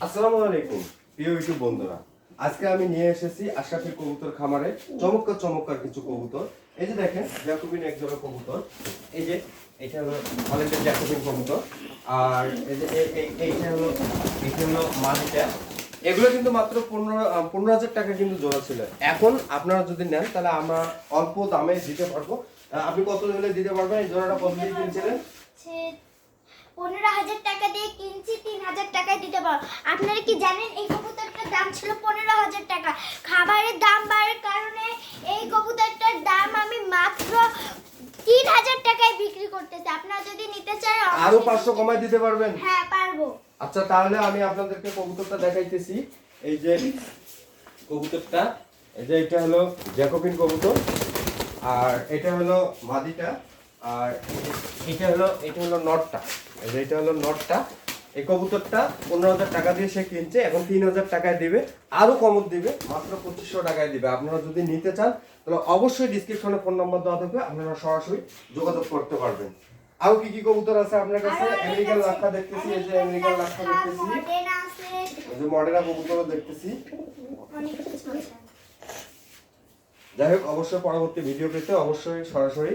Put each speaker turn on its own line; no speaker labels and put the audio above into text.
আসসালামু আলাইকুম, প্রিয় ইউটিউব বন্ধুরা। আজকে আমি নিয়ে এসেছি আশরাফি কবুতর খামারে চমৎকার চমৎকার কিছু কবুতর। এই যে দেখেন, জ্যাকোবিন এক জোড়া কবুতর। এই যে, এটা হলো অনেকটা জ্যাকোবিন কবুতর। আর এই যে, এই- এই- এইটা হলো এইটা হলো মাদিটা এগুলো কিন্তু মাত্র পনেরো পনেরো হাজার টাকা কিন্তু জোড়া ছিল। এখন আপনারা যদি নেন, তাহলে আমরা অল্প দামে দিতে পারব। আপনি কত হলে দিতে পারবেন? এই জোড়াটা কত দিয়ে কিনছিলেন?
হচ্ছে পনেরো হাজার টাকা দিয়ে কিনছি তিন হাজার টাকায় দিতে পারো। আপনারা কি জানেন এই কবুতরটার দাম ছিল পনেরো হাজার টাকা? খাবারের দাম বাড়ার কারণে এই কবুতরটার দাম আমি মাত্র তিন হাজার টাকায় বিক্রি করতেছি। আপনারা যদি নিতে চান আরও
পাঁচশো কমায় দিতে পারবেন?
হ্যাঁ পারব।
আচ্ছা তাহলে আমি আপনাদেরকে কবুতরটা দেখাইতেছি। এই যে কবুতরটা এই যে এটা হলো জ্যাকোবিন কবুতর আর এটা হলো মাদিটা। আর এটা হলো এটা হলো নটটা এই যে এটা হলো নটটা এই কবুতরটা পনেরো হাজার টাকা দিয়ে সে কিনছে এখন তিন হাজার টাকায় দিবে আরও কমত দিবে মাত্র পঁচিশশো টাকায় দিবে। আপনারা যদি নিতে চান তাহলে অবশ্যই ডিসক্রিপশনে ফোন নম্বর দেওয়া থাকবে আপনারা সরাসরি যোগাযোগ করতে পারবেন। আরও কি কি কবুতর আছে আপনার কাছে? আমেরিকান। লাক্ষা দেখতেছি এই যে আমেরিকান লাক্ষা দেখতেছি। এই যে মডেলা কবুতরও দেখতেছি। যাই হোক অবশ্যই পরবর্তী ভিডিও পেতে অবশ্যই সরাসরি